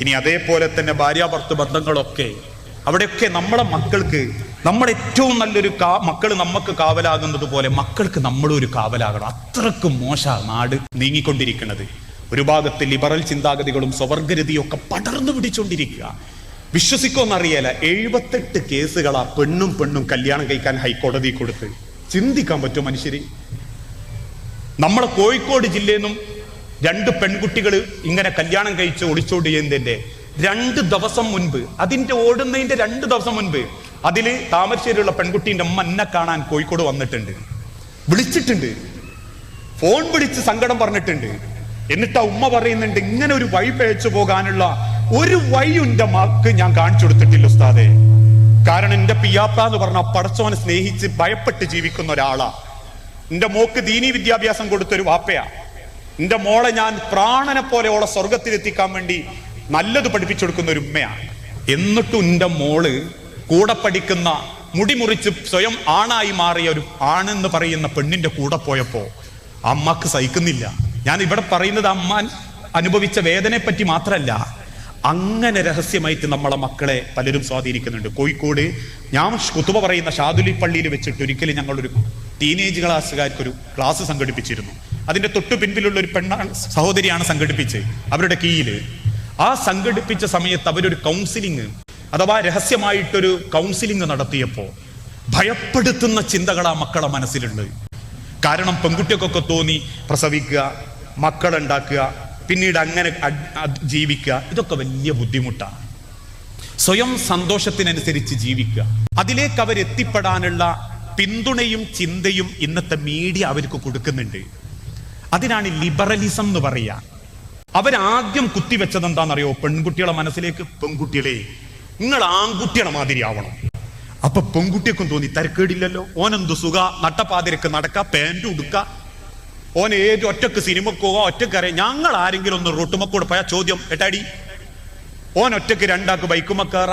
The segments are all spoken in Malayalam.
ഇനി അതേപോലെ തന്നെ ഭാര്യാഭർത്ത ബന്ധങ്ങളൊക്കെ അവിടെയൊക്കെ നമ്മളെ മക്കൾക്ക് നമ്മുടെ ഏറ്റവും നല്ലൊരു കാ മക്കൾ നമുക്ക് കാവലാകുന്നത് പോലെ മക്കൾക്ക് നമ്മളും ഒരു കാവലാകണം. അത്രക്കും മോശ നാട് നീങ്ങിക്കൊണ്ടിരിക്കുന്നത് ഒരു ഭാഗത്ത് ലിബറൽ ചിന്താഗതികളും സ്വവർഗരതിയും ഒക്കെ പടർന്നു പിടിച്ചുകൊണ്ടിരിക്കുക വിശ്വസിക്കുമെന്നറിയാല എഴുപത്തെട്ട് കേസുകൾ ആ പെണ്ണും പെണ്ണും കല്യാണം കഴിക്കാൻ ഹൈക്കോടതി കൊടുത്ത്. ചിന്തിക്കാൻ പറ്റുമോ മനുഷ്യര്? നമ്മളെ കോഴിക്കോട് ജില്ലയിൽ നിന്നും രണ്ട് പെൺകുട്ടികൾ ഇങ്ങനെ കല്യാണം കഴിച്ച് ഒളിച്ചോടി ചെയ്യുന്നതിന്റെ രണ്ട് ദിവസം മുൻപ് അതിന്റെ ഓടുന്നതിന്റെ രണ്ട് ദിവസം മുൻപ് അതിൽ താമരശ്ശേരിയുള്ള പെൺകുട്ടീന്റെ അമ്മ എന്നെ കാണാൻ കോഴിക്കോട് വന്നിട്ടുണ്ട്. വിളിച്ചിട്ടുണ്ട്. ഫോൺ വിളിച്ച് സങ്കടം പറഞ്ഞിട്ടുണ്ട്. എന്നിട്ട് ആ ഉമ്മ പറയുന്നുണ്ട് ഇങ്ങനെ ഒരു വഴി പഴച്ചു പോകാനുള്ള ഒരു വഴി മക്ക് ഞാൻ കാണിച്ചു കൊടുത്തിട്ടില്ല ഉസ്താദെ. കാരണം എന്റെ പിയാപ്പ എന്ന് പറഞ്ഞ പടച്ചോനെ സ്നേഹിച്ച് ഭയപ്പെട്ട് ജീവിക്കുന്ന ഒരാളാ. എന്റെ മോക്ക് ദീനി വിദ്യാഭ്യാസം കൊടുത്തൊരു വാപ്പയാ. എന്റെ മോളെ ഞാൻ പ്രാണനെ പോലെ ഓളെ സ്വർഗത്തിലെത്തിക്കാൻ വേണ്ടി നല്ലത് പഠിപ്പിച്ചു കൊടുക്കുന്ന ഒരു ഉമ്മയാണ്. എന്നിട്ടും എന്റെ മോൾ കൂടെ പഠിക്കുന്ന മുടിമുറിച്ച് സ്വയം ആണായി മാറിയ ഒരു ആണെന്ന് പറയുന്ന പെണ്ണിന്റെ കൂടെ പോയപ്പോ അമ്മയ്ക്ക് സഹിക്കുന്നില്ല. ഞാൻ ഇവിടെ പറയുന്നത് അമ്മ അനുഭവിച്ച വേദനയെ പറ്റി മാത്രമല്ല അങ്ങനെ രഹസ്യമായിട്ട് നമ്മളെ മക്കളെ പലരും സ്വാധീനിക്കുന്നുണ്ട്. കോഴിക്കോട് ഞാൻ കുത്തുവ പറയുന്ന ഷാദുലി പള്ളിയിൽ വെച്ചിട്ട് ഒരിക്കലും ഞങ്ങളൊരു ടീനേജ് ക്ലാസ്സുകാർക്ക് ഒരു ക്ലാസ് സംഘടിപ്പിച്ചിരുന്നു. അതിന്റെ തൊട്ടു പിൻപിലുള്ള ഒരു പെണ്ണാണ് സഹോദരിയാണ് സംഘടിപ്പിച്ചത്. അവരുടെ കീയിൽ ആ സംഘടിപ്പിച്ച സമയത്ത് അവരൊരു കൗൺസിലിംഗ് അഥവാ രഹസ്യമായിട്ടൊരു കൗൺസിലിംഗ് നടത്തിയപ്പോൾ ഭയപ്പെടുത്തുന്ന ചിന്തകൾ ആ മക്കളെ മനസ്സിലുണ്ട്. കാരണം പെൺകുട്ടികൾക്കൊക്കെ തോന്നി പ്രസവിക്കുക മക്കളുണ്ടാക്കുക പിന്നീട് അങ്ങനെ ജീവിക്കുക ഇതൊക്കെ വലിയ ബുദ്ധിമുട്ടാണ് സ്വയം സന്തോഷത്തിനനുസരിച്ച് ജീവിക്കുക. അതിലേക്ക് അവർ എത്തിപ്പെടാനുള്ള പിന്തുണയും ചിന്തയും ഇന്നത്തെ മീഡിയ അവർക്ക് കൊടുക്കുന്നുണ്ട്. അതിനാണ് ലിബറലിസം എന്ന് പറയുക. അവരാദ്യം കുത്തിവെച്ചത് എന്താണെന്നറിയോ പെൺകുട്ടികളെ മനസ്സിലേക്ക് പെൺകുട്ടികളെ നിങ്ങൾ ആൺകുട്ടികളെ മാതിരി ആവണം. അപ്പൊ പെൺകുട്ടിയൊക്കെ തോന്നി തരക്കേടില്ലല്ലോ. ഓനെന്ത് സുഖ? നട്ടപ്പാതിരക്ക് നടക്ക പാന്റ് ഉടുക്ക. ഓൻ ഏത് ഒറ്റയ്ക്ക് സിനിമക്ക് പോവാ ഒറ്റയ്ക്ക് അറിയാം ഞങ്ങൾ ആരെങ്കിലും ഒന്ന് റോട്ടുമക്കൂടെ പോയാൽ ചോദ്യം എട്ടാടി ഓൻ ഒറ്റയ്ക്ക് രണ്ടാക്ക് ബൈക്കുമക്കേറ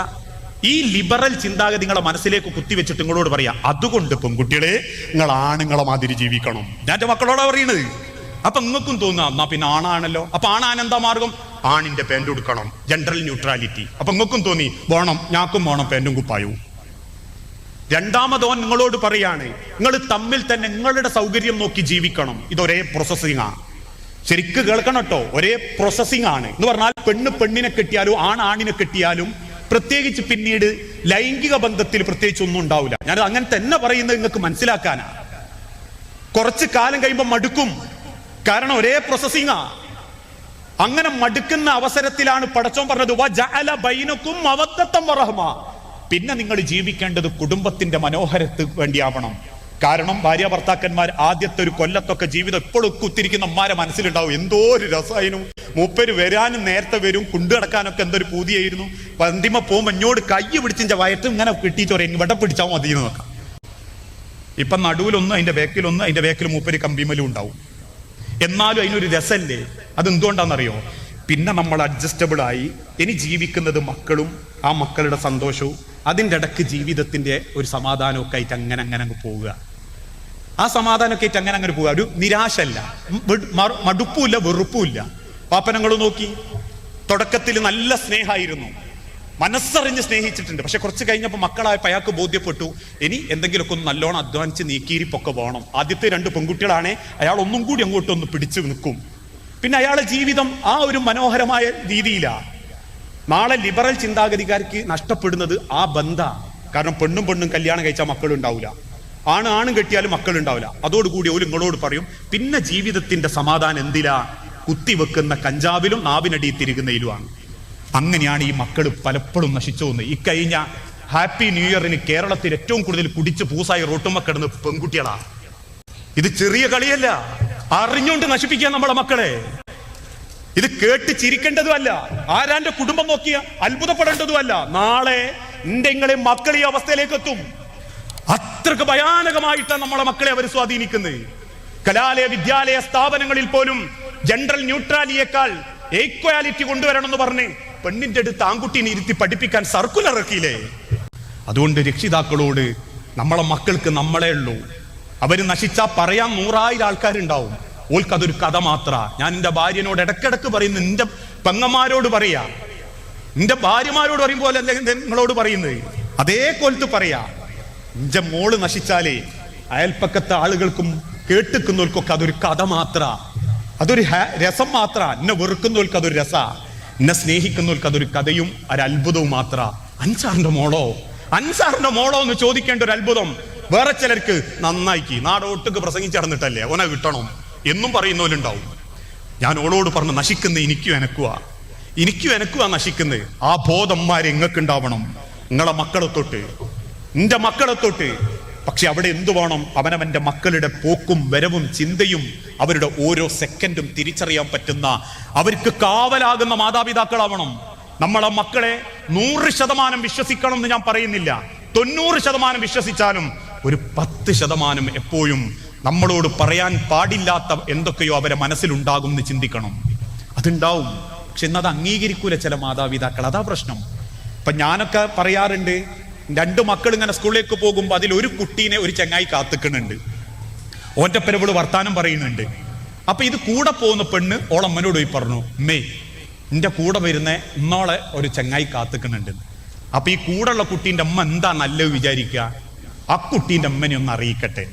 ഈ ലിബറൽ ചിന്താഗതി നിങ്ങളെ മനസ്സിലേക്ക് കുത്തിവെച്ചിട്ട് നിങ്ങളോട് പറയാ അതുകൊണ്ട് പെൺകുട്ടികളെ നിങ്ങൾ ആണുങ്ങളെ മാതിരി ജീവിക്കണം. ഞാൻ മക്കളോടാ പറയണത്. അപ്പൊ നിങ്ങൾക്കും തോന്നാം എന്നാ പിന്നെ ആണാണല്ലോ. അപ്പൊ ആണാൻ എന്താ മാർഗം? ആണിന്റെ പാന്റ് കൊടുക്കണം ജെൻഡറൽ ന്യൂട്രാലിറ്റി അപ്പൊ നിങ്ങൾക്കും തോന്നി വേണം ഞാക്കും വേണം പാന്റും കുപ്പായവും. രണ്ടാമതോൻ നിങ്ങളോട് പറയാണ് നിങ്ങൾ തമ്മിൽ തന്നെ നിങ്ങളുടെ സൗകര്യം നോക്കി ജീവിക്കണം. ഇതൊരേ പ്രോസസ്സിംഗ് ആണ് ശരിക്ക് കേൾക്കണം കേട്ടോ ഒരേ പ്രോസസ്സിംഗ് ആണ്. എന്ന് പറഞ്ഞാൽ പെണ്ണ് പെണ്ണിനെ കെട്ടിയാലും ആൺ ആണിനെ കെട്ടിയാലും പ്രത്യേകിച്ച് പിന്നീട് ലൈംഗിക ബന്ധത്തിൽ പ്രത്യേകിച്ച് ഒന്നും ഉണ്ടാവില്ല. ഞാനത് അങ്ങനെ തന്നെ പറയുന്നത് നിങ്ങൾക്ക് മനസ്സിലാക്കാനാ. കുറച്ച് കാലം കഴിയുമ്പോൾ മടുക്കും. കാരണം ഒരേ പ്രോസസ്സിംഗ് അങ്ങനെ മടുക്കുന്ന അവസരത്തിലാണ് പടച്ചോൻ പറഞ്ഞത് "വജഅല ബൈനക്കും മവദ്ദത്തം വറഹ്മ." പിന്നെ നിങ്ങൾ ജീവിക്കേണ്ടത് കുടുംബത്തിന്റെ മനോഹരത്തിന് വേണ്ടിയാവണം. കാരണം ഭാര്യ ഭർത്താക്കന്മാർ ആദ്യത്തെ ഒരു കൊല്ലത്തൊക്കെ ജീവിതം എപ്പോഴും കുത്തിരിക്കുന്ന അമ്മാരെ മനസ്സിലുണ്ടാവും. എന്തോ ഒരു രസമായിരുന്നു. മൂപ്പര് വരാനും നേരത്തെ വരും കൊണ്ടുകിടക്കാനൊക്കെ എന്തൊരു പൂതിയായിരുന്നു. പന്തിമ പോകുമ്പോ എന്നോട് കൈ പിടിച്ചിന്റെ വയറ്റും ഇങ്ങനെ കിട്ടിയിട്ട് പറയും ഇവിടെ പിടിച്ചാൽ മതി എന്ന് നോക്കാം. ഇപ്പൊ നടുവിലൊന്നും അതിന്റെ ബേക്കിലൊന്ന് അതിന്റെ ബേക്കിൽ മൂപ്പര് കമ്പിമലും ഉണ്ടാവും. എന്നാലും അതിനൊരു രസല്ലേ? അതെന്തുകൊണ്ടാണെന്നറിയോ? പിന്നെ നമ്മൾ അഡ്ജസ്റ്റബിൾ ആയി. ഇനി ജീവിക്കുന്നത് മക്കളും ആ മക്കളുടെ സന്തോഷവും അതിന്റെ ഇടയ്ക്ക് ജീവിതത്തിന്റെ ഒരു സമാധാനമൊക്കെ ആയിട്ട് അങ്ങനെ അങ്ങനെ അങ്ങ് പോവുക. ആ സമാധാനമൊക്കെ ആയിട്ട് അങ്ങനെ അങ്ങനെ പോവുക. ഒരു നിരാശല്ല മടുപ്പുമില്ല വെറുപ്പുമില്ല. പാപ്പനങ്ങൾ നോക്കി. തുടക്കത്തിൽ നല്ല സ്നേഹമായിരുന്നു. മനസ്സറിഞ്ഞ് സ്നേഹിച്ചിട്ടുണ്ട്. പക്ഷെ കുറച്ച് കഴിഞ്ഞപ്പോൾ മക്കളായപ്പോൾ അയാൾക്ക് ബോധ്യപ്പെട്ടു. ഇനി എന്തെങ്കിലുമൊക്കെ ഒന്ന് നല്ലോണം അധ്വാനിച്ച് നീക്കിയിരിപ്പൊക്കെ വേണം. ആദ്യത്തെ രണ്ട് പെൺകുട്ടികളാണ് അയാൾ ഒന്നും കൂടി അങ്ങോട്ടൊന്ന് പിടിച്ചു നിൽക്കും. പിന്നെ അയാളെ ജീവിതം ആ ഒരു മനോഹരമായ രീതിയിലാണ് നാളെ ലിബറൽ ചിന്താഗതിക്കാർക്ക് നഷ്ടപ്പെടുന്നത് ആ ബന്ധ. കാരണം പെണ്ണും പെണ്ണും കല്യാണം കഴിച്ചാൽ മക്കളുണ്ടാവില്ല. ആണ് ആണും കെട്ടിയാലും മക്കളുണ്ടാവില്ല. അതോടുകൂടി ഒരു നിങ്ങളോട് പറയും പിന്നെ ജീവിതത്തിന്റെ സമാധാനം എന്തിലാ? കുത്തിവെക്കുന്ന കഞ്ചാവിലും നാവിനടി തിരികുന്നതിലുമാണ് അങ്ങനെയാണ് ഈ മക്കൾ പലപ്പോഴും നശിച്ചു പോകുന്നത്. ഇക്കഴിഞ്ഞ ഹാപ്പി ന്യൂ ഇയറിന് കേരളത്തിൽ ഏറ്റവും കൂടുതൽ കുടിച്ച് പൂസായി റോട്ടുമ്മ കിടന്ന് പെൺകുട്ടികളാ. ഇത് ചെറിയ കളിയല്ല. അറിഞ്ഞുകൊണ്ട് നശിപ്പിക്കുക നമ്മളെ മക്കളെ. ഇത് കേട്ട് ചിരിക്കേണ്ടതുമല്ല. ആരാന്റെ കുടുംബം നോക്കിയ അത്ഭുതപ്പെടേണ്ടതുമല്ല. നാളെ നിങ്ങളെ മക്കൾ ഈ അവസ്ഥയിലേക്ക് എത്തും. അത്രയ്ക്ക് ഭയാനകമായിട്ടാണ് നമ്മളെ മക്കളെ അവർ സ്വാധീനിക്കുന്നത്. കലാലയ വിദ്യാലയ സ്ഥാപനങ്ങളിൽ പോലും ജനറൽ ന്യൂട്രാലിയേക്കാൾ ഈക്വാലിറ്റി കൊണ്ടുവരണം എന്ന് പറഞ്ഞ് പെണ്ണിന്റെ അടുത്ത് ആൺകുട്ടീനെ ഇരുത്തി പഠിപ്പിക്കാൻ സർക്കുലർ ഇറക്കിയില്ലേ? അതുകൊണ്ട് രക്ഷിതാക്കളോട് നമ്മളെ മക്കൾക്ക് നമ്മളെ ഉള്ളൂ. അവർ നശിച്ചാൽ പറയാൻ നൂറായിരം ആൾക്കാരുണ്ടാവും. ഓൾക്ക് അതൊരു കഥ മാത്ര. ഞാൻ എന്റെ ഭാര്യനോട് ഇടക്കിടക്ക് പറയുന്നു നിന്റെ പെങ്ങന്മാരോട് പറയാ. നിന്റെ ഭാര്യമാരോട് പറയും പോലെ നിങ്ങളോട് പറയുന്നത്? അതേ കൊലത്ത് പറയാ. നിന്റെ മോൾ നശിച്ചാലേ അയൽപ്പക്കത്തെ ആളുകൾക്കും കേട്ടിക്കുന്നവർക്കൊക്കെ അതൊരു കഥ മാത്ര. അതൊരു രസം മാത്ര. എന്നെ വെറുക്കുന്നവർക്ക് അതൊരു രസ. എന്നെ സ്നേഹിക്കുന്നവർക്ക് അതൊരു കഥയും ഒരു അത്ഭുതവും മാത്ര. അൻസാറിന്റെ മോളോ? അൻസാറിന്റെ മോളോ എന്ന് ചോദിക്കേണ്ട ഒരു അത്ഭുതം. വേറെ ചിലർക്ക് നന്നായിക്ക്. നാടോട്ടുക്ക് പ്രസംഗിച്ചറിഞ്ഞിട്ടല്ലേ ഓനെ കിട്ടണം എന്നും പറയുന്നവരുണ്ടാവും. ഞാൻ ഓളോട് പറഞ്ഞു നശിക്കുന്ന എനിക്കും എനക്കുവാ. എനിക്കും എനക്കുവാ നശിക്കുന്നത് ആ ബോധന്മാരെ നിങ്ങൾക്ക് ഉണ്ടാവണം നിങ്ങളെ മക്കളെ തൊട്ട്. നിന്റെ മക്കളെ തൊട്ട്. പക്ഷെ അവിടെ എന്തു വേണം? അവനവന്റെ മക്കളുടെ പോക്കും വരവും ചിന്തയും അവരുടെ ഓരോ സെക്കൻഡും തിരിച്ചറിയാൻ പറ്റുന്ന അവർക്ക് കാവലാകുന്ന മാതാപിതാക്കളാവണം. നമ്മളെ മക്കളെ നൂറ് ശതമാനം വിശ്വസിക്കണം എന്ന് ഞാൻ പറയുന്നില്ല. തൊണ്ണൂറ് ശതമാനം വിശ്വസിച്ചാലും ഒരു പത്ത് ശതമാനം എപ്പോഴും നമ്മളോട് പറയാൻ പാടില്ലാത്ത എന്തൊക്കെയോ അവരെ മനസ്സിലുണ്ടാകും എന്ന് ചിന്തിക്കണം. അതുണ്ടാവും. പക്ഷെ എന്നത് അംഗീകരിക്കൂല ചില മാതാപിതാക്കൾ. അതാ പ്രശ്നം. ഇപ്പൊ ഞാനൊക്കെ പറയാറുണ്ട് രണ്ട് മക്കൾ ഇങ്ങനെ സ്കൂളിലേക്ക് പോകുമ്പോൾ അതിൽ ഒരു കുട്ടീനെ ഒരു ചങ്ങായി കാത്തുക്കുന്നുണ്ട്. ഓന്റെ പെരവൾ വർത്താനം പറയുന്നുണ്ട്. അപ്പൊ ഇത് കൂടെ പോകുന്ന പെണ്ണ് ഓളമ്മനോട് പോയി പറഞ്ഞു മേ എന്റെ കൂടെ വരുന്ന ഇന്നോളെ ഒരു ചങ്ങായി കാത്തുക്കുന്നുണ്ട്. അപ്പൊ ഈ കൂടെയുള്ള കുട്ടീന്റെ അമ്മ എന്താ നല്ലത് വിചാരിക്കുക ആ കുട്ടീന്റെ അമ്മനെ ഒന്ന് അറിയിക്കട്ടെ.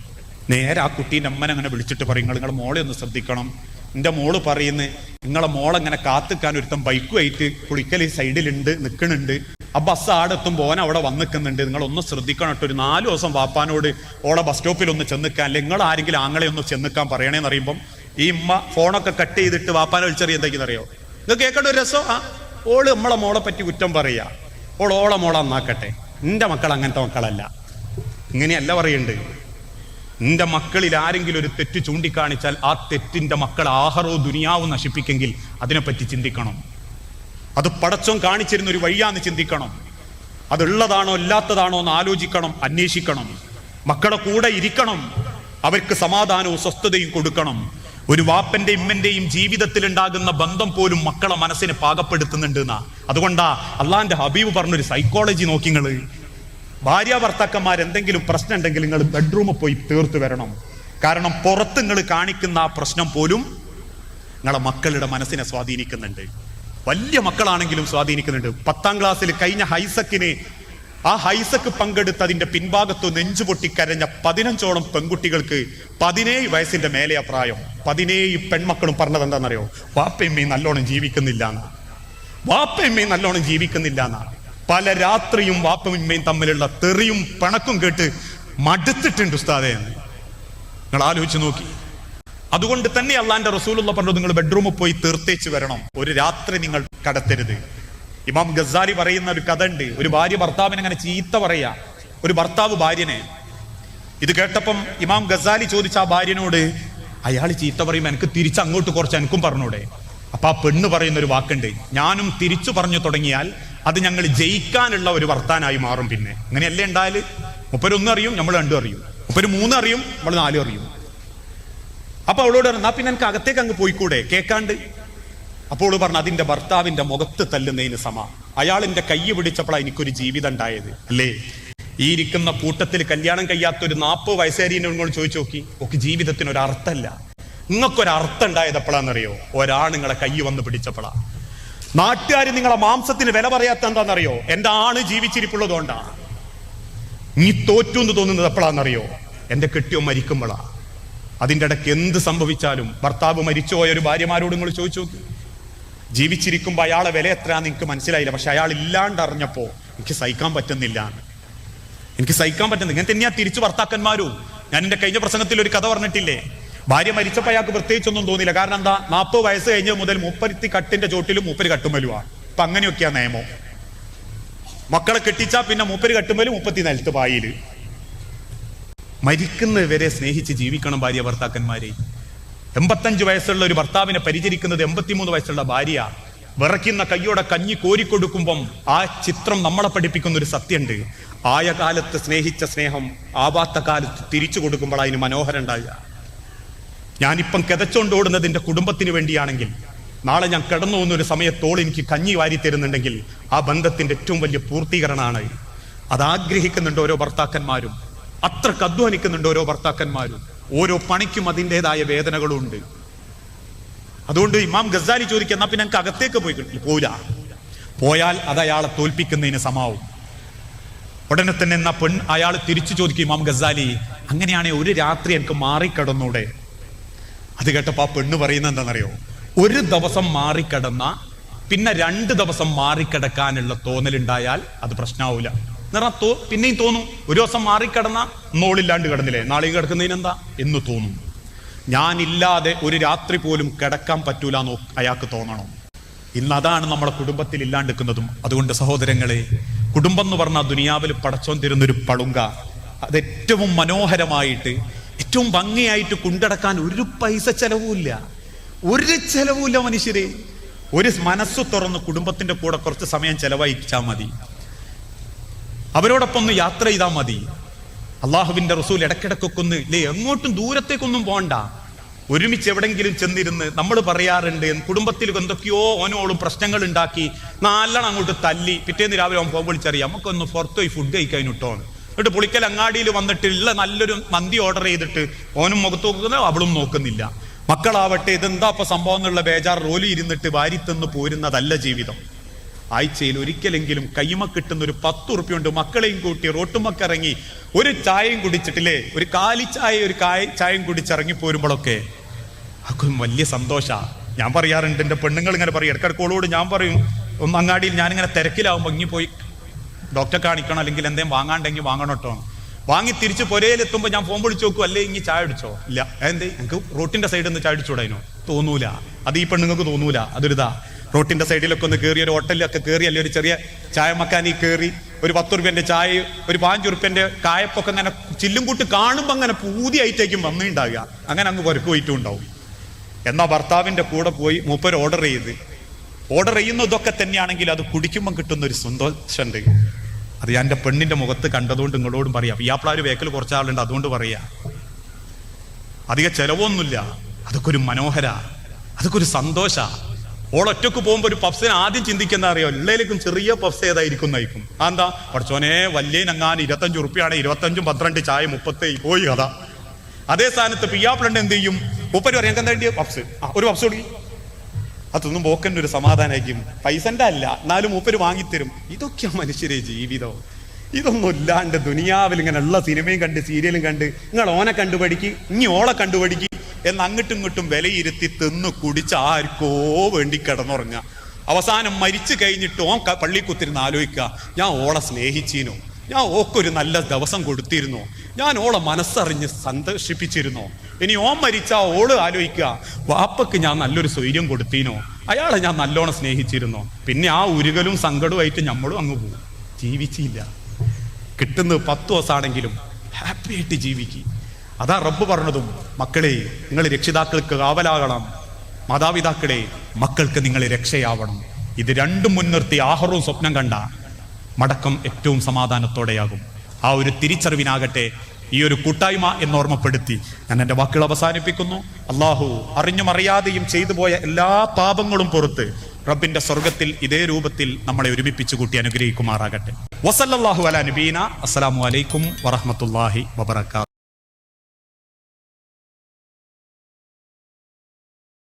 നേരെ ആ കുട്ടീന്റെ അമ്മനെ അങ്ങനെ വിളിച്ചിട്ട് പറയും നിങ്ങൾ മോളെ ഒന്ന് ശ്രദ്ധിക്കണം. എന്റെ മോൾ പറയുന്നത് നിങ്ങളെ മോളെങ്ങനെ കാത്തിക്കാൻ ഒരുത്തം ബൈക്കുമായിട്ട് കുളിക്കൽ ഈ സൈഡിലുണ്ട് നിൽക്കണുണ്ട് ആ ബസ് ആടെ എത്തുമ്പോൾ ഓൻ അവിടെ വന്ന് നിൽക്കുന്നുണ്ട് നിങ്ങൾ ഒന്ന് ശ്രദ്ധിക്കണം കേട്ടോ ഒരു നാല് ദിവസം വാപ്പാനോട് ഓളെ ബസ് സ്റ്റോപ്പിൽ ഒന്ന് ചെന്നിക്കാൻ അല്ലെങ്കിൽ നിങ്ങൾ ആരെങ്കിലും ആങ്ങളെ ഒന്ന് ചെന്നിക്കാൻ പറയണേന്ന് അറിയുമ്പം ഈ ഉമ്മ ഫോണൊക്കെ കട്ട് ചെയ്തിട്ട് വാപ്പാനെ വിളിച്ചറിയ എന്തെങ്കിലും അറിയോ ഇത് കേൾക്കേണ്ട ഒരു രസം ആ? ഓൾ നമ്മളെ മോളെ പറ്റി കുറ്റം പറയുക ഓൾ ഓളെ മോളെ നന്നാക്കട്ടെ. എന്റെ മക്കൾ അങ്ങനത്തെ മക്കളല്ല. ഇങ്ങനെയല്ല പറയണ്ട്. നിന്റെ മക്കളിൽ ആരെങ്കിലും ഒരു തെറ്റ് ചൂണ്ടിക്കാണിച്ചാൽ ആ തെറ്റിന്റെ മക്കൾ ആഹറോ ദുനിയാവും നശിപ്പിക്കെങ്കിൽ അതിനെപ്പറ്റി ചിന്തിക്കണം. അത് പടച്ചോൻ കാണിച്ചിരുന്ന ഒരു വഴിയാന്ന് ചിന്തിക്കണം. അതുള്ളതാണോ ഇല്ലാത്തതാണോ എന്ന് ആലോചിക്കണം അന്വേഷിക്കണം. മക്കളെ കൂടെ ഇരിക്കണം. അവർക്ക് സമാധാനവും സ്വസ്ഥതയും കൊടുക്കണം. ഒരു വാപ്പന്റെ ഇമ്മന്റെയും ജീവിതത്തിൽ ഉണ്ടാകുന്ന ബന്ധം പോലും മക്കളെ മനസ്സിനെ പാകപ്പെടുത്തുന്നുണ്ട് എന്നാ. അതുകൊണ്ടാ അള്ളാന്റെ ഹബീബ് പറഞ്ഞൊരു സൈക്കോളജി നോക്കിങ്ങൾ. ഭാര്യ ഭർത്താക്കന്മാർ എന്തെങ്കിലും പ്രശ്നം ഉണ്ടെങ്കിൽ നിങ്ങൾ ബെഡ്റൂമിൽ പോയി തീർത്ത് വരണം. കാരണം പുറത്ത് നിങ്ങൾ കാണിക്കുന്ന ആ പ്രശ്നം പോലും നിങ്ങളെ മക്കളുടെ മനസ്സിനെ സ്വാധീനിക്കുന്നുണ്ട്. വലിയ മക്കളാണെങ്കിലും സ്വാധീനിക്കുന്നുണ്ട്. പത്താം ക്ലാസ്സിൽ കഴിഞ്ഞ ഹൈസക്കിന് ആ ഹൈസക്ക് പങ്കെടുത്ത് അതിന്റെ പിൻഭാഗത്തു നെഞ്ചു പൊട്ടിക്കരഞ്ഞ പതിനഞ്ചോളം പെൺകുട്ടികൾക്ക് പതിനേഴ് വയസ്സിന്റെ മേലെ പ്രായം. പതിനേഴ് പെൺമക്കളും പറഞ്ഞത് എന്താണെന്നറിയോ? വാപ്പയമ്മയും നല്ലോണം ജീവിക്കുന്നില്ല എന്നാ. വാപ്പയമ്മയും നല്ലോണം ജീവിക്കുന്നില്ല എന്നാ. പല രാത്രിയും വാപ്പമിന്മയും തമ്മിലുള്ള തെറിയും പിണക്കും കേട്ട് മടുത്തിട്ടുണ്ട് ഉസ്താദേ എന്ന്. നിങ്ങൾ ആലോചിച്ച് നോക്കി. അതുകൊണ്ട് തന്നെ അള്ളാന്റെ റസൂലുള്ള പറഞ്ഞു നിങ്ങൾ ബെഡ്റൂമിൽ പോയി തീർത്തേച്ച് വരണം. ഒരു രാത്രി നിങ്ങൾ കടത്തരുത്. ഇമാം ഗസാരി പറയുന്ന ഒരു കഥ ഉണ്ട് ഒരു ഭാര്യ ഭർത്താവിനെ അങ്ങനെ ചീത്ത പറയാ. ഒരു ഭർത്താവ് ഭാര്യനെ. ഇത് കേട്ടപ്പം ഇമാം ഗസാലി ചോദിച്ച ആ ഭാര്യനോട് അയാൾ ചീത്ത പറയുമ്പോൾ എനിക്ക് തിരിച്ച് അങ്ങോട്ട് കുറച്ച് എനിക്കും പറഞ്ഞൂടെ. അപ്പൊ ആ പെണ്ണ് പറയുന്ന ഒരു വാക്കുണ്ട്. ഞാനും തിരിച്ചു പറഞ്ഞു തുടങ്ങിയാൽ അത് ഞങ്ങൾ ജയിക്കാനുള്ള ഒരു വർത്താനായി മാറും പിന്നെ. അങ്ങനെയല്ലേ ഉണ്ടായാൽ മുപ്പരൊന്നും അറിയും നമ്മൾ രണ്ടും അറിയും. മുപ്പര് മൂന്ന് അറിയും നമ്മൾ നാലും അറിയും. അപ്പൊ അവളോട് പറഞ്ഞു "എന്നാ പിന്നെ എനിക്ക് അകത്തേക്ക് അങ്ങ് പോയിക്കൂടെ? കേക്കാണ്ട്. അപ്പോൾ അവൾ പറഞ്ഞു അതിന്റെ ഭർത്താവിന്റെ മുഖത്ത് തല്ലുന്നതിന് സമ. അയാളിന്റെ കൈ പിടിച്ചപ്പോഴാണ് എനിക്കൊരു ജീവിതം ഉണ്ടായത്. അല്ലേ? ഈ ഇരിക്കുന്ന കൂട്ടത്തിൽ കല്യാണം കഴിയാത്ത ഒരു നാൽപ്പത് വയസ്സുകാരിനോട് ചോദിച്ചു നോക്കി ഒക്കെ ജീവിതത്തിന് ഒരു അർത്ഥമല്ല. നിങ്ങൾക്കൊരു അർത്ഥം ഉണ്ടായത് എപ്പോഴാണെന്നറിയോ ഒരാൾ നിങ്ങളെ കൈ വന്ന് പിടിച്ചപ്പോഴാ. നാട്ടുകാർ നിങ്ങളെ മാംസത്തിന് വില പറയാത്ത എന്താണെന്നറിയോ? എന്റെ ആണ് ജീവിച്ചിരിപ്പുള്ളതുകൊണ്ടാ നീ തോറ്റു എന്ന് തോന്നുന്നത് എപ്പോഴാണെന്നറിയോ? എന്റെ കെട്ടിയോ മരിക്കുമ്പോഴാ. അതിന്റെ ഇടയ്ക്ക് എന്ത് സംഭവിച്ചാലും ഭർത്താവ് മരിച്ചുപോയ ഒരു ഭാര്യമാരോട് നിങ്ങൾ ചോദിച്ചു നോക്കി. ജീവിച്ചിരിക്കുമ്പോൾ അയാളെ വില എത്രയാന്ന് നിങ്ങൾക്ക് മനസ്സിലായില്ല. പക്ഷെ അയാൾ ഇല്ലാണ്ട് അറിഞ്ഞപ്പോ എനിക്ക് സഹിക്കാൻ പറ്റുന്നില്ല എനിക്ക് സഹിക്കാൻ പറ്റുന്നില്ല. ഇങ്ങനെ തന്നെയാ തിരിച്ചു ഭർത്താക്കന്മാരും. ഞാൻ എന്റെ കഴിഞ്ഞ പ്രസംഗത്തിൽ ഒരു കഥ പറഞ്ഞിട്ടില്ലേ? ഭാര്യ മരിച്ചപ്പോൾ അയാൾക്ക് പ്രത്യേകിച്ചൊന്നും തോന്നിയില്ല. കാരണം എന്താ? നാൽപ്പത് വയസ്സ് കഴിഞ്ഞ മുതൽ മുപ്പരത്തി കട്ടിന്റെ ചോട്ടിലും മുപ്പര് കട്ടുമ്പലുമാണ് അപ്പൊ അങ്ങനെയൊക്കെയാ നിയമം. മക്കളെ കെട്ടിച്ചാ പിന്നെ മുപ്പര് കട്ടുമ്പലും മുപ്പത്തി നിലത്ത് പായിൽ. മരിക്കുന്നവരെ സ്നേഹിച്ച് ജീവിക്കണം ഭാര്യ ഭർത്താക്കന്മാരെ. എൺപത്തഞ്ച് വയസ്സുള്ള ഒരു ഭർത്താവിനെ പരിചരിക്കുന്നത് എൺപത്തിമൂന്ന് വയസ്സുള്ള ഭാര്യ വിറയ്ക്കുന്ന കയ്യോടെ കഞ്ഞി കോരിക്കൊടുക്കുമ്പം ആ ചിത്രം നമ്മളെ പഠിപ്പിക്കുന്ന ഒരു സത്യമുണ്ട് ആയ കാലത്ത് സ്നേഹിച്ച സ്നേഹം ആവാത്ത കാലത്ത് തിരിച്ചു കൊടുക്കുമ്പോൾ അതിന് മനോഹരം ഉണ്ടാകുക ഞാനിപ്പം കിതച്ചോണ്ട് ഓടുന്നത് എന്റെ കുടുംബത്തിന് വേണ്ടിയാണെങ്കിൽ നാളെ ഞാൻ കിടന്നു പോകുന്ന ഒരു സമയത്തോൾ എനിക്ക് കഞ്ഞി വാരി തരുന്നുണ്ടെങ്കിൽ ആ ബന്ധത്തിന്റെ ഏറ്റവും വലിയ പൂർത്തീകരണമാണ് അതാഗ്രഹിക്കുന്നുണ്ട് ഓരോ ഭർത്താക്കന്മാരും. അത്ര അധ്വാനിക്കുന്നുണ്ട് ഓരോ ഭർത്താക്കന്മാരും. ഓരോ പണിക്കും അതിന്റെതായ വേദനകളും ഉണ്ട് അതുകൊണ്ട് ഇമാം ഗസാലി ചോദിക്കുക എന്നാൽ പിന്നെ എനിക്ക് അകത്തേക്ക് പോയി പോരാ പോയാൽ അത് അയാളെ തോൽപ്പിക്കുന്നതിന് സമാവും. ഉടനെ തന്നെ എന്നാ പെൺ അയാൾ തിരിച്ചു ചോദിക്കും ഇമാം ഗസാലി അങ്ങനെയാണെങ്കിൽ ഒരു രാത്രി എനിക്ക് മാറിക്കിടന്നൂടെ? അത് കേട്ടപ്പോ ആ പെണ്ണ് പറയുന്നത് എന്താണെന്നറിയോ? ഒരു ദിവസം മാറിക്കിടന്ന പിന്നെ രണ്ട് ദിവസം മാറിക്കിടക്കാനുള്ള തോന്നലുണ്ടായാൽ അത് പ്രശ്നമാവില്ല എന്നാ തോ പിന്നെയും തോന്നും ഒരു ദിവസം മാറിക്കിടന്ന നോളില്ലാണ്ട് കിടന്നില്ലേ? നാളെയും കിടക്കുന്നതിന് എന്താ? എന്ന് തോന്നും. ഞാനില്ലാതെ ഒരു രാത്രി പോലും കിടക്കാൻ പറ്റൂല എന്നോ അയാൾക്ക് തോന്നണം. ഇന്ന് അതാണ് നമ്മുടെ കുടുംബത്തിൽ ഇല്ലാണ്ടിരിക്കുന്നതും അതുകൊണ്ട് സഹോദരങ്ങളെ കുടുംബം എന്ന് പറഞ്ഞാൽ ദുനിയാവിൽ പടച്ചോൻ തരുന്നൊരു പളുങ്ക അത് ഏറ്റവും മനോഹരമായിട്ട് ഏറ്റവും ഭംഗിയായിട്ട് കൊണ്ടടക്കാൻ ഒരു പൈസ ചെലവുമില്ല. ഒരു ചെലവുമില്ല മനുഷ്യരെ. ഒരു മനസ്സ് തുറന്ന് കുടുംബത്തിന്റെ കൂടെ കുറച്ച് സമയം ചെലവഴിച്ചാൽ മതി. അവരോടൊപ്പം ഒന്ന് യാത്ര ചെയ്താൽ മതി. അള്ളാഹുവിന്റെ റസൂൽ ഇടക്കിടക്കൊക്കെ ഒന്ന് ഇല്ലേ എങ്ങോട്ടും ദൂരത്തേക്കൊന്നും പോണ്ട. ഒരുമിച്ച് എവിടെങ്കിലും ചെന്നിരുന്ന് നമ്മൾ പറയാറുണ്ട് കുടുംബത്തിൽ എന്തൊക്കെയോ ഓനോളും പ്രശ്നങ്ങൾ ഉണ്ടാക്കി നല്ലോണം അങ്ങോട്ട് തല്ലി പിറ്റേന്ന് രാവിലെ അവൻ പോകുമ്പോൾ വിളിച്ചറിയാം നമുക്കൊന്ന് പുറത്തുപോയി ഫുഡ് കഴിക്കാൻ കിട്ടോ എന്നിട്ട് പുളിക്കൽ അങ്ങാടിയിൽ വന്നിട്ട് ഉള്ള നല്ലൊരു മന്തി ഓർഡർ ചെയ്തിട്ട് ഓനും മുഖത്ത് നോക്കുന്നു അവളും നോക്കുന്നില്ല. മക്കളാവട്ടെ ഇതെന്താ ഇപ്പൊ സംഭവം എന്നുള്ള ബേജാർ റോലി ഇരുന്നിട്ട് വാരി തിന്ന് പോരുന്നതല്ല ജീവിതം. ആഴ്ചയിൽ ഒരിക്കലെങ്കിലും കൈമ കിട്ടുന്ന ഒരു പത്ത് ഉറുപ്പ്യുണ്ട് മക്കളെയും കൂട്ടി റോട്ടുമക്കിറങ്ങി ഒരു ചായയും കുടിച്ചിട്ടില്ലേ? ഒരു കാലി ചായ ഒരു കായ ചായയും കുടിച്ചിറങ്ങി പോരുമ്പോഴൊക്കെ അക്കും വലിയ സന്തോഷ. ഞാൻ പറയാറുണ്ട് എന്റെ പെണ്ണുങ്ങൾ ഇങ്ങനെ പറയും ഇടക്കിടക്കോളോട് ഞാൻ പറയും ഒന്ന് അങ്ങാടിയിൽ ഞാനിങ്ങനെ തിരക്കിലാവുമ്പോൾ ഇങ്ങനെ പോയി ഡോക്ടറെ കാണിക്കണം അല്ലെങ്കിൽ എന്തെങ്കിലും വാങ്ങാണ്ടെങ്കിൽ വാങ്ങണം കേട്ടോ. വാങ്ങി തിരിച്ച് പുരയിലെത്തുമ്പോൾ ഞാൻ ഫോൺ വിളിച്ച് നോക്കും അല്ലേ ഇനി ചായ അടിച്ചോ ഇല്ല. എന്തേ എനിക്ക് റോട്ടിന്റെ സൈഡിൽ നിന്ന് ചായ അടിച്ചൂടായിനോ തോന്നൂല. അത് ഈ പെണ്ണുങ്ങൾക്ക് തോന്നൂല. അതൊരിതാ. റോട്ടിന്റെ സൈഡിലൊക്കെ ഒന്ന് കയറി ഒരു ഹോട്ടലിലൊക്കെ കയറി അല്ലെ ഒരു ചെറിയ ചായ മക്കാനി കയറി ഒരു പത്ത് റുപ്യന്റെ ചായ ഒരു പാഞ്ച് റുപ്യന്റെ കായപ്പൊക്കെ അങ്ങനെ ചില്ലും കൂട്ട് കാണുമ്പോൾ അങ്ങനെ പൂതിയായിട്ടേക്കും വന്നിണ്ടാവുക. അങ്ങനെ അങ്ങ് പുരക്ക് പോയിട്ടും ഉണ്ടാവും. എന്നാ ഭർത്താവിന്റെ കൂടെ പോയി മൂപ്പർ ഓർഡർ ചെയ്ത്. ഓർഡർ ചെയ്യുന്നതൊക്കെ തന്നെയാണെങ്കിൽ അത് കുടിക്കുമ്പോൾ കിട്ടുന്ന ഒരു സന്തോഷമുണ്ട്. അത് ഞാൻ എന്റെ പെണ്ണിന്റെ മുഖത്ത് കണ്ടതുകൊണ്ട് നിങ്ങളോടും പറയാം. ഒരു വേക്കൽ കുറച്ച് ആളുണ്ട് അതുകൊണ്ട് പറയാ. അധിക ചിലവൊന്നുമില്ല. അതൊക്കെ ഒരു മനോഹര അതൊക്കെ ഒരു സന്തോഷ. ഓളൊറ്റക്ക് പോകുമ്പോൾ ഒരു പഫ്സിനെ ആദ്യം ചിന്തിക്കുന്ന അറിയോ? എല്ലാവർക്കും ചെറിയ പഫ്സ് ഏതായിരിക്കും നയിക്കും. എന്താ? പഠിച്ചോനെ വലിയ നങ്ങാൻ ഇരുപത്തഞ്ച് ഉറുപ്പിയാണ് ഇരുപത്തഞ്ചും പന്ത്രണ്ട് ചായ മുപ്പത്തേ പോയി കഥ. അതേ സ്ഥാനത്ത് പിയാപ്പിളണ്ട് എന്ത് ചെയ്യും? മുപ്പര് പറയാം എന്താ പഫ്സ്. ഒരു പഫ്സ് കൊടുക്കി. അതൊന്നും പോക്കന്റെ ഒരു സമാധാനമായിരിക്കും പൈസന്റെ അല്ല എന്നാലും മൂപ്പര് വാങ്ങിത്തരും. ഇതൊക്കെയാ മനുഷ്യരെ ജീവിതം. ഇതൊന്നും ഇല്ലാണ്ട് ദുനിയാവിൽ ഇങ്ങനെ ഉള്ള സിനിമയും കണ്ട് സീരിയലും കണ്ട് നിങ്ങൾ ഓനെ കണ്ടുപഠിക്ക് ഇനി ഓളെ കണ്ടുപഠിക്ക് എന്ന് അങ്ങോട്ടും ഇങ്ങോട്ടും വിലയിരുത്തി തിന്ന് കുടിച്ച് ആർക്കോ വേണ്ടി കിടന്നുറങ്ങുക. അവസാനം മരിച്ചു കഴിഞ്ഞിട്ട് ഓൻ ക- പള്ളി കുത്തിരുന്ന് ആലോചിക്കുക ഞാൻ ഓളെ സ്നേഹിച്ചീനോ. ഞാൻ ഓക്കൊരു നല്ല ദിവസം കൊടുത്തിരുന്നു. ഞാൻ ഓളെ മനസ്സറിഞ്ഞ് സന്തോഷിപ്പിച്ചിരുന്നു. ഇനി ഓം മരിച്ച ഓൾ ആലോചിക്കുക. വാപ്പക്ക് ഞാൻ നല്ലൊരു സ്വൈര്യം കൊടുത്തിനോ. അയാളെ ഞാൻ നല്ലോണം സ്നേഹിച്ചിരുന്നു. പിന്നെ ആ ഉരുകലും സങ്കടവുമായിട്ട് നമ്മളും അങ്ങ് പോകും ജീവിച്ചില്ല. കിട്ടുന്നത് പത്ത് ദിവസമാണെങ്കിലും ഹാപ്പി ആയിട്ട് ജീവിക്കും. അതാ റബ്ബ് പറഞ്ഞതും മക്കളെ നിങ്ങൾ രക്ഷിതാക്കൾക്ക് കാവലാകണം. മാതാപിതാക്കളെ മക്കൾക്ക് നിങ്ങൾ രക്ഷയാവണം. ഇത് രണ്ടും മുൻനിർത്തി ആഹ്റവും സ്വപ്നം കണ്ട മടക്കം ഏറ്റവും സമാധാനത്തോടെയാകും. ആ ഒരു തിരിച്ചറിവിനാകട്ടെ ഈ ഒരു കൂട്ടായ്മ എന്നോർമ്മപ്പെടുത്തി ഞാൻ എന്റെ വാക്കുകൾ അവസാനിപ്പിക്കുന്നു. അള്ളാഹു അറിഞ്ഞും അറിയാതെയും ചെയ്തു പോയ എല്ലാ പാപങ്ങളും പുറത്ത് റബ്ബിന്റെ സ്വർഗത്തിൽ ഇതേ രൂപത്തിൽ നമ്മളെ ഒരുമിപ്പിച്ചു കൂട്ടി അനുഗ്രഹിക്കുമാറാകട്ടെ. വസല്ലാഹു അല നബീന. അസ്സലാമു അലൈക്കും വറഹമത്തല്ലാഹി വബർക്കാത്തു